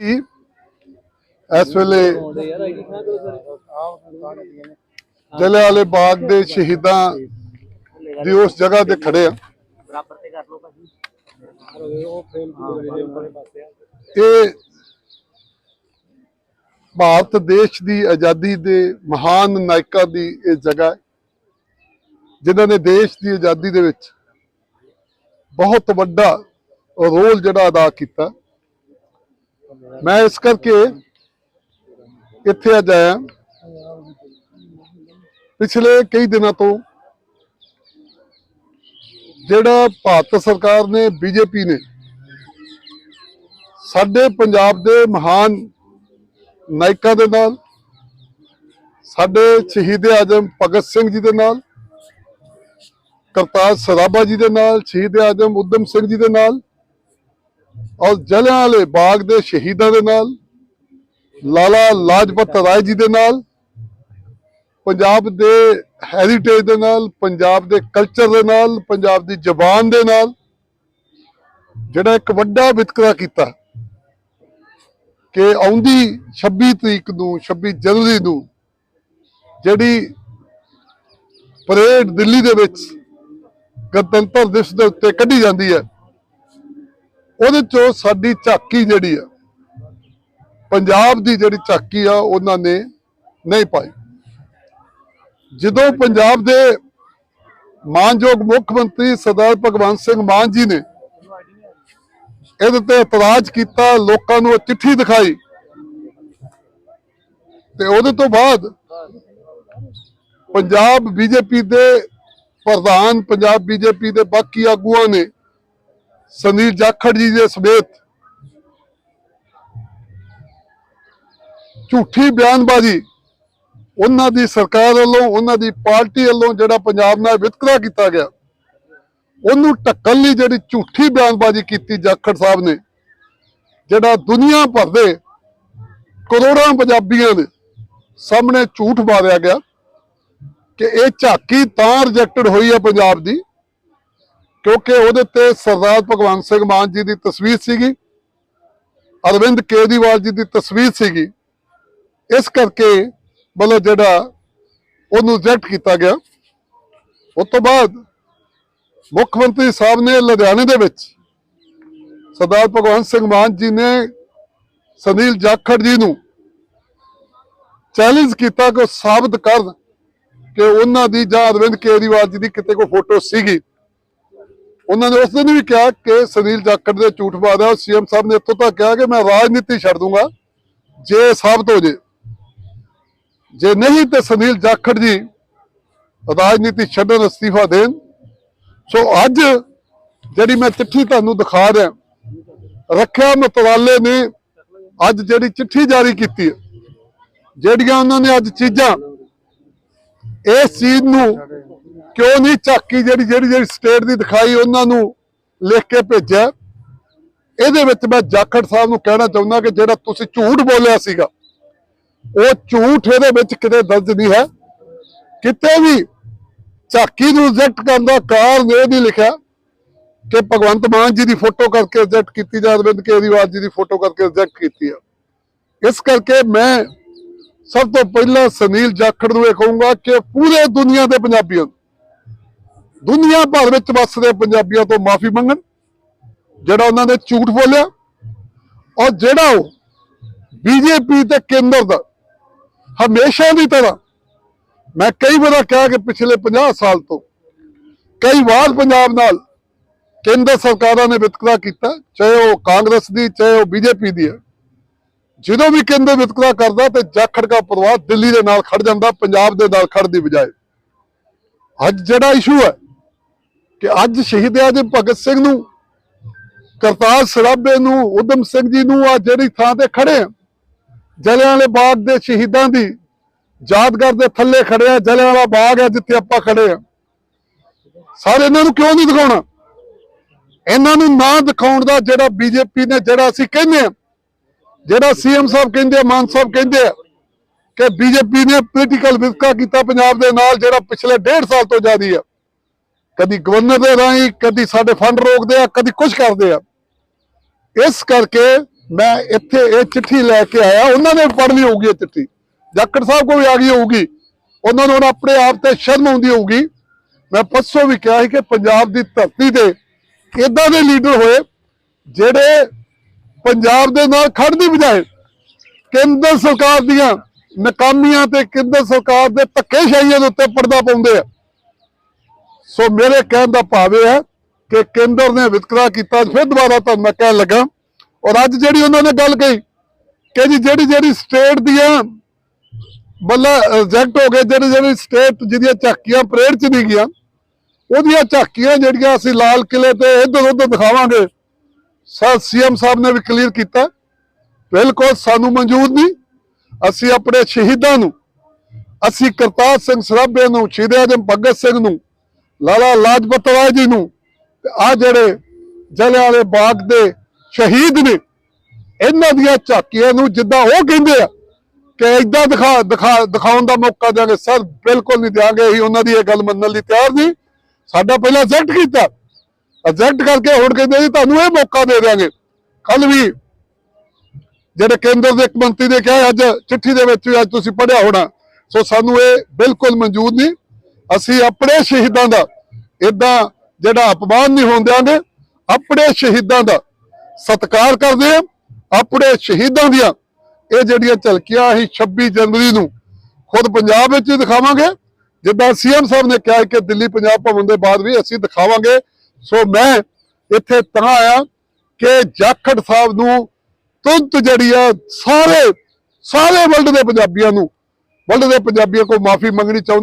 ਇਸ ਵੇਲੇ ਵਾਲੇ ਬਾਗ ਦੇ ਸ਼ਹੀਦਾਂ ਦੀ ਉਸ ਜਗ੍ਹਾ ਤੇ ਖੜੇ ਆ ਆ। ਇਹ ਭਾਰਤ ਦੇਸ਼ ਦੀ ਆਜ਼ਾਦੀ ਦੇ ਮਹਾਨ ਨਾਇਕਾਂ ਦੀ ਇਹ ਜਗ੍ਹਾ ਹੈ, ਜਿਨ੍ਹਾਂ ਨੇ ਦੇਸ਼ ਦੀ ਆਜ਼ਾਦੀ ਦੇ ਵਿੱਚ ਬਹੁਤ ਵੱਡਾ ਰੋਲ ਜਿਹੜਾ ਅਦਾ ਕੀਤਾ। ਮੈਂ ਇਸ ਕਰਕੇ ਇੱਥੇ ਅੱਜ ਆਇਆ। ਪਿਛਲੇ ਕਈ ਦਿਨਾਂ ਤੋਂ ਜਿਹੜਾ ਭਾਰਤ ਸਰਕਾਰ ਨੇ, ਬੀਜੇਪੀ ਨੇ ਸਾਡੇ ਪੰਜਾਬ ਦੇ ਮਹਾਨ ਨਾਇਕਾਂ ਦੇ ਨਾਲ, ਸਾਡੇ ਸ਼ਹੀਦ ਆਜਮ ਭਗਤ ਸਿੰਘ ਜੀ ਦੇ ਨਾਲ, ਕਰਤਾਰ ਸਰਾਭਾ ਜੀ ਦੇ ਨਾਲ, ਸ਼ਹੀਦ ਆਜਮ ਉਦਮ ਸਿੰਘ ਜੀ ਦੇ ਨਾਲ ਔਰ ਜਲਿਆਂਵਾਲੇ ਬਾਗ ਦੇ ਸ਼ਹੀਦਾਂ ਦੇ ਨਾਲ, ਲਾਲਾ ਲਾਜਪਤ ਰਾਏ ਜੀ ਦੇ ਨਾਲ, ਪੰਜਾਬ ਦੇ ਹੈਰੀਟੇਜ ਦੇ ਨਾਲ, ਪੰਜਾਬ ਦੇ ਕਲਚਰ ਦੇ ਨਾਲ, ਪੰਜਾਬ ਦੀ ਜ਼ਬਾਨ ਦੇ ਨਾਲ ਜਿਹੜਾ ਇੱਕ ਵੱਡਾ ਵਿਤਕਰਾ ਕੀਤਾ ਕਿ ਆਉਂਦੀ 26 ਤਰੀਕ ਨੂੰ 26 ਜਨਵਰੀ ਨੂੰ ਜਿਹੜੀ ਪਰੇਡ ਦਿੱਲੀ ਦੇ ਵਿੱਚ ਗਣਤੰਤਰ ਦਿਵਸ ਦੇ ਉੱਤੇ ਕੱਢੀ ਜਾਂਦੀ ਹੈ। ਉਹਦੇ ਚੋਂ ਸਾਡੀ ਝਾਕੀ ਜਿਹੜੀ ਆ, ਪੰਜਾਬ ਦੀ ਜਿਹੜੀ ਝਾਕੀ ਆ, ਉਹਨਾਂ ਨੇ ਨਹੀਂ ਪਾਈ। ਜਦੋਂ ਪੰਜਾਬ ਦੇ ਮਾਨਯੋਗ ਮੁੱਖ ਮੰਤਰੀ ਸਰਦਾਰ ਭਗਵੰਤ ਸਿੰਘ ਮਾਨ ਜੀ ਨੇ ਇਹਦੇ ਤੇ ਇਤਰਾਜ਼ ਕੀਤਾ, ਲੋਕਾਂ ਨੂੰ ਉਹ ਚਿੱਠੀ ਦਿਖਾਈ, ਤੇ ਉਹਦੇ ਤੋਂ ਬਾਅਦ ਪੰਜਾਬ ਬੀਜੇਪੀ ਦੇ ਪ੍ਰਧਾਨ, ਪੰਜਾਬ ਬੀਜੇਪੀ ਦੇ ਬਾਕੀ ਆਗੂਆਂ ਨੇ ਸੁਨੀਲ ਜਾਖੜ ਜੀ ਦੇ ਸਮੇਤ ਝੂਠੀ ਬਿਆਨਬਾਜ਼ੀ ਉਹਨਾਂ ਦੀ ਸਰਕਾਰ ਵੱਲੋਂ, ਉਹਨਾਂ ਦੀ ਪਾਰਟੀ ਵੱਲੋਂ ਜਿਹੜਾ ਪੰਜਾਬ ਨਾਲ ਵਿਤਕਰਾ ਕੀਤਾ ਗਿਆ, ਉਹਨੂੰ ਢੱਕਣ ਲਈ ਜਿਹੜੀ ਝੂਠੀ ਬਿਆਨਬਾਜ਼ੀ ਕੀਤੀ ਜਾਖੜ ਸਾਹਿਬ ਨੇ, ਜਿਹੜਾ ਦੁਨੀਆ ਭਰ ਦੇ ਕਰੋੜਾਂ ਪੰਜਾਬੀਆਂ ਦੇ ਸਾਹਮਣੇ ਝੂਠ ਮਾਰਿਆ ਗਿਆ ਕਿ ਇਹ ਝਾਕੀ ਤਾਂ ਰਿਜੈਕਟਡ ਹੋਈ ਹੈ ਪੰਜਾਬ ਦੀ ਕਿਉਂਕਿ ਉਹਦੇ ਤੇ ਸਰਦਾਰ ਭਗਵੰਤ ਸਿੰਘ ਮਾਨ ਜੀ ਦੀ ਤਸਵੀਰ ਸੀਗੀ, ਅਰਵਿੰਦ ਕੇਜਰੀਵਾਲ ਜੀ ਦੀ ਤਸਵੀਰ ਸੀਗੀ। ਇਸ ਕਰਕੇ ਮਤਲਬ ਜਿਹੜਾ ਉਹਨੂੰ ਰਿਜੈਕਟ ਕੀਤਾ ਗਿਆ। ਉਸ ਤੋਂ ਬਾਅਦ ਮੁੱਖ ਮੰਤਰੀ ਸਾਹਿਬ ਨੇ ਲੁਧਿਆਣੇ ਦੇ ਵਿੱਚ ਸਰਦਾਰ ਭਗਵੰਤ ਸਿੰਘ ਮਾਨ ਜੀ ਨੇ ਸੁਨੀਲ ਜਾਖੜ ਜੀ ਨੂੰ ਚੈਲੰਜ ਕੀਤਾ ਕਿ ਉਹ ਸਾਬਤ ਕਰਨ ਕਿ ਉਹਨਾਂ ਦੀ ਜਾਂ ਅਰਵਿੰਦ ਕੇਜਰੀਵਾਲ ਜੀ ਦੀ ਕਿਤੇ ਕੋਈ ਫੋਟੋ ਸੀਗੀ। ਉਹਨਾਂ ਨੇ ਉਸ ਦਿਨ ਵੀ ਕਿਹਾ ਕਿ ਸੁਨੀਲ ਜਾਖੜ ਦੇ ਝੂਠ ਮਾਰਿਆ ਸੀਐਮ ਸਾਹਿਬ ਨੇ ਇੱਥੋਂ ਤੱਕ ਕਿਹਾ ਕਿ ਮੈਂ ਰਾਜਨੀਤੀ ਛੱਡ ਦੂੰਗਾ। ਜੇ ਸਾਬਤ ਹੋ ਜੇ। ਜੇ ਨਹੀਂ ਤੇ ਸੁਨੀਲ ਜਾਖੜ ਜੀ ਰਾਜਨੀਤੀ ਛੱਡਣ ਅਸਤੀਫਾ ਦੇਣ। ਸੋ ਅੱਜ ਜਿਹੜੀ ਮੈਂ ਚਿੱਠੀ ਤੁਹਾਨੂੰ ਦਿਖਾ ਰਿਹਾ, ਰੱਖਿਆ ਮਤਵਾਲੇ ਨੇ ਅੱਜ ਜਿਹੜੀ ਚਿੱਠੀ ਜਾਰੀ ਕੀਤੀ ਹੈ, ਜਿਹੜੀਆਂ ਉਹਨਾਂ ਨੇ ਅੱਜ ਚੀਜ਼ਾਂ ਇਸ ਚੀਜ਼ ਨੂੰ ਕਿਉਂ ਨਹੀਂ ਝਾਕੀ ਜਿਹੜੀ ਜਿਹੜੀ ਜਿਹੜੀ ਸਟੇਟ ਦੀ ਦਿਖਾਈ ਉਹਨਾਂ ਨੂੰ ਲਿਖ ਕੇ ਭੇਜਿਆ? ਇਹਦੇ ਵਿੱਚ ਮੈਂ ਜਾਖੜ ਸਾਹਿਬ ਨੂੰ ਕਹਿਣਾ ਚਾਹੁੰਦਾ ਕਿ ਜਿਹੜਾ ਤੁਸੀਂ ਝੂਠ ਬੋਲਿਆ ਸੀਗਾ ਉਹ ਝੂਠ ਇਹਦੇ ਵਿੱਚ ਕਿਤੇ ਦਰਜ ਨਹੀਂ ਹੈ। ਕਿਤੇ ਵੀ ਝਾਕੀ ਨੂੰ ਰਿਜੈਕਟ ਕਰਨ ਦਾ ਕਾਰਨ ਇਹ ਨਹੀਂ ਲਿਖਿਆ ਕਿ ਭਗਵੰਤ ਮਾਨ ਜੀ ਦੀ ਫੋਟੋ ਕਰਕੇ ਰਿਜੈਕਟ ਕੀਤੀ ਜਾਂ ਅਰਵਿੰਦ ਕੇਜਰੀਵਾਲ ਜੀ ਦੀ ਫੋਟੋ ਕਰਕੇ ਰਿਜੈਕਟ ਕੀਤੀ ਆ। ਇਸ ਕਰਕੇ ਮੈਂ ਸਭ ਤੋਂ ਪਹਿਲਾਂ ਸੁਨੀਲ ਜਾਖੜ ਨੂੰ ਇਹ ਕਹੂੰਗਾ ਕਿ ਪੂਰੇ ਦੁਨੀਆ ਦੇ ਪੰਜਾਬੀਆਂ ਨੂੰ, ਦੁਨੀਆ ਭਰ ਵਿੱਚ ਵੱਸਦੇ ਪੰਜਾਬੀਆਂ ਤੋਂ ਮਾਫੀ ਮੰਗਣ, ਜਿਹੜਾ ਉਹਨਾਂ ਨੇ ਝੂਠ ਬੋਲਿਆ ਔਰ ਜਿਹੜਾ ਉਹ ਬੀਜੇਪੀ ਤੇ ਕੇਂਦਰ ਦਾ ਹਮੇਸ਼ਾ ਦੀ ਤਰ੍ਹਾਂ ਮੈਂ ਕਈ ਵਾਰ ਕਿਹਾ ਕਿ ਪਿਛਲੇ 50 ਸਾਲ ਤੋਂ ਕਈ ਵਾਰ ਪੰਜਾਬ ਨਾਲ ਕੇਂਦਰ ਸਰਕਾਰਾਂ ਨੇ ਵਿਤਕਰਾ ਕੀਤਾ, ਚਾਹੇ ਉਹ ਕਾਂਗਰਸ ਦੀ, ਚਾਹੇ ਉਹ ਬੀਜੇਪੀ ਦੀ ਹੈ। ਜਦੋਂ ਵੀ ਕੇਂਦਰ ਵਿਤਕਰਾ ਕਰਦਾ ਤੇ ਜਾਖੜ ਦਾ ਪਰਿਵਾਰ ਦਿੱਲੀ ਦੇ ਨਾਲ ਖੜ ਜਾਂਦਾ, ਪੰਜਾਬ ਦੇ ਨਾਲ ਖੜ ਦੀ ਬਜਾਏ। ਅੱਜ ਜਿਹੜਾ ਇਸ਼ੂ ਹੈ ਕਿ ਅੱਜ ਸ਼ਹੀਦ ਆ ਆਜਮ ਭਗਤ ਸਿੰਘ ਨੂੰ, ਕਰਤਾਰ ਸਰਾਭੇ ਨੂੰ ਉਦਮ ਸਿੰਘ ਜੀ ਨੂੰ ਆ ਜਿਹੜੀ ਥਾਂ ਤੇ ਖੜੇ ਆ। ਜਲਿਆਂਵਾਲੇ ਬਾਗ ਦੇ ਸ਼ਹੀਦਾਂ ਦੀ ਯਾਦਗਾਰ ਦੇ ਥੱਲੇ ਖੜੇ ਆ, ਜਲਿਆਂਵਾਲਾ ਬਾਗ ਹੈ ਜਿੱਥੇ ਆਪਾਂ ਖੜੇ ਆ। ਸਾਰੇ ਇਹਨਾਂ ਨੂੰ ਕਿਉਂ ਨਹੀਂ ਦਿਖਾਉਣਾ? ਇਹਨਾਂ ਨੂੰ ਨਾ ਦਿਖਾਉਣ ਦਾ ਜਿਹੜਾ ਬੀਜੇਪੀ ਨੇ, ਜਿਹੜਾ ਅਸੀਂ ਕਹਿੰਦੇ ਆ, ਜਿਹੜਾ ਸੀਐਮ ਸਾਹਿਬ ਕਹਿੰਦੇ ਆ, ਮਾਨ ਸਾਹਿਬ ਕਹਿੰਦੇ ਆ, ਕਿ ਬੀਜੇਪੀ ਨੇ ਪੋਲੀਟੀਕਲ ਵਿਤਕਰਾ ਕੀਤਾ ਪੰਜਾਬ ਦੇ ਨਾਲ, ਜਿਹੜਾ ਪਿਛਲੇ 1.5 ਸਾਲ ਤੋਂ ਜਾਰੀ ਆ। ਕਦੀ ਗਵਰਨਰ ਦੇ ਰਾਹੀਂ, ਕਦੀ ਸਾਡੇ ਫੰਡ ਰੋਕਦੇ ਆ, ਕਦੀ ਕੁਝ ਕਰਦੇ ਆ। ਇਸ ਕਰਕੇ ਮੈਂ ਇੱਥੇ ਇਹ ਚਿੱਠੀ ਲੈ ਕੇ ਆਇਆ। ਉਹਨਾਂ ਨੇ ਪੜ੍ਹ ਲਈ ਹੋਊਗੀ ਇਹ ਚਿੱਠੀ। ਜਾਖੜ ਸਾਹਿਬ ਕੋਲ ਵੀ ਆ ਗਈ ਹੋਊਗੀ। ਉਹਨਾਂ ਨੂੰ ਹੁਣ ਆਪਣੇ ਆਪ ਤੇ ਸ਼ਰਮ ਆਉਂਦੀ ਹੋਊਗੀ। ਮੈਂ ਪਰਸੋਂ ਵੀ ਕਿਹਾ ਸੀ ਕਿ ਪੰਜਾਬ ਦੀ ਧਰਤੀ ਤੇ ਇਦਾਂ ਦੇ ਲੀਡਰ ਹੋਏ, ਜਿਹੜੇ ਪੰਜਾਬ ਦੇ ਨਾਲ ਖੜ੍ਹਨ ਦੀ ਬਜਾਏ ਕੇਂਦਰ ਸਰਕਾਰ ਦੀਆਂ ਨਾਕਾਮੀਆਂ ਤੇ ਕੇਂਦਰ ਸਰਕਾਰ ਦੇ ਧੱਕੇਸ਼ਾਹੀਆਂ ਦੇ ਉੱਤੇ ਪਰਦਾ ਪਾਉਂਦੇ ਆ। ਸੋ ਮੇਰੇ ਕਹਿਣ ਦਾ ਭਾਵ ਇਹ ਹੈ ਕਿ ਕੇਂਦਰ ਨੇ ਵਿਤਕਰਾ ਕੀਤਾ, ਫਿਰ ਦੁਬਾਰਾ ਤੁਹਾਨੂੰ ਮੈਂ ਕਹਿਣ ਲੱਗਾ। ਔਰ ਅੱਜ ਜਿਹੜੀ ਉਹਨਾਂ ਨੇ ਗੱਲ ਕਹੀ ਕਿ ਜੀ ਜਿਹੜੀ ਜਿਹੜੀ ਸਟੇਟ ਦੀਆਂ ਬੱਲਾ ਰਿਜੈਕਟ ਹੋ ਗਏ, ਜਿਹੜੀ ਜਿਹੜੀ ਸਟੇਟ ਜਿਹਦੀਆਂ ਝਾਕੀਆਂ ਪਰੇਡ ਚ ਨਹੀਂ ਗਿਆ ਉਹਦੀਆਂ ਝਾਕੀਆਂ ਜਿਹੜੀਆਂ ਅਸੀਂ ਲਾਲ ਕਿਲੇ ਤੇ ਇੱਧਰ ਉੱਧਰ ਦਿਖਾਵਾਂਗੇ, ਸਰ ਸੀਐਮ ਸਾਹਿਬ ਨੇ ਵੀ ਕਲੀਅਰ ਕੀਤਾ। ਬਿਲਕੁਲ ਸਾਨੂੰ ਮਨਜ਼ੂਰ ਨਹੀਂ। ਅਸੀਂ ਆਪਣੇ ਸ਼ਹੀਦਾਂ ਨੂੰ, ਅਸੀਂ ਕਰਤਾਰ ਸਿੰਘ ਸਰਾਭੇ ਨੂੰ, ਸ਼ਹੀਦ ਆਜਮ ਭਗਤ ਸਿੰਘ ਨੂੰ ਲਾਲਾ ਲਾਜਪਤ ਰਾਏ ਜੀ ਨੂੰ ਤੇ ਆ ਜਿਹੜੇ ਜਲਿਆਂਵਾਲੇ ਬਾਗ ਦੇ ਸ਼ਹੀਦ ਨੇ, ਇਹਨਾਂ ਦੀਆਂ ਝਾਕੀਆਂ ਨੂੰ ਜਿੱਦਾਂ ਉਹ ਕਹਿੰਦੇ ਆ ਕਿ ਇਦਾਂ ਦਿਖਾ ਦਿਖਾ, ਦਿਖਾਉਣ ਦਾ ਮੌਕਾ ਦਿਆਂਗੇ। ਸਰ, ਬਿਲਕੁਲ ਨਹੀਂ ਦਿਆਂਗੇ, ਅਸੀਂ ਉਹਨਾਂ ਦੀ ਇਹ ਗੱਲ ਮੰਨਣ ਲਈ ਤਿਆਰ ਨਹੀਂ। ਸਾਡਾ ਪਹਿਲਾਂ ਰਿਜੈਕਟ ਕੀਤਾ। ਰਿਜੈਕਟ ਕਰਕੇ ਹੁਣ ਕਹਿੰਦੇ ਜੀ, ਤੁਹਾਨੂੰ ਇਹ ਮੌਕਾ ਦੇ ਦਿਆਂਗੇ। ਕੱਲ ਵੀ ਜਿਹੜੇ ਕੇਂਦਰ ਦੇ ਇੱਕ ਮੰਤਰੀ ਨੇ ਕਿਹਾ, ਅੱਜ ਚਿੱਠੀ ਦੇ ਵਿੱਚ ਵੀ ਅੱਜ ਤੁਸੀਂ ਪੜਿਆ ਹੋਣਾ। ਸੋ ਸਾਨੂੰ ਇਹ ਬਿਲਕੁਲ ਮਨਜ਼ੂਰ ਨਹੀਂ। ਅਸੀਂ ਆਪਣੇ ਸ਼ਹੀਦਾਂ ਦਾ ਇਦਾਂ ਜਿਹੜਾ ਅਪਮਾਨ ਨਹੀਂ ਹੋਣ ਦਿਆਂਗੇ ਆਪਣੇ ਸ਼ਹੀਦਾਂ ਦਾ ਸਤਿਕਾਰ ਕਰਦੇ ਹਾਂ, ਆਪਣੇ ਸ਼ਹੀਦਾਂ ਦੀਆਂ। ਇਹ ਜਿਹੜੀਆਂ ਝਲਕੀਆਂ ਅਸੀਂ 26 ਜਨਵਰੀ ਨੂੰ ਖੁਦ ਪੰਜਾਬ ਵਿੱਚ ਹੀ ਦਿਖਾਵਾਂਗੇ। ਜਿੱਦਾਂ ਸੀਐਮ ਸਾਹਿਬ ਨੇ ਕਿਹਾ ਕਿ ਦਿੱਲੀ ਪੰਜਾਬ ਭਵਨ ਦੇ ਬਾਅਦ ਵੀ ਅਸੀਂ ਦਿਖਾਵਾਂਗੇ। ਸੋ ਮੈਂ ਇੱਥੇ ਤਾਂ ਆਇਆ ਕਿ ਜਾਖੜ ਸਾਹਿਬ ਨੂੰ ਤੁਰੰਤ ਜਿਹੜੀ ਆ ਸਾਰੇ ਸਾਰੇ ਵਰਲਡ ਦੇ ਪੰਜਾਬੀਆਂ ਨੂੰ, ਵਰਲਡ ਦੇ ਪੰਜਾਬੀਆਂ ਕੋਲ ਮਾਫੀ ਮੰਗਣੀ ਚਾਹੁੰਦੇ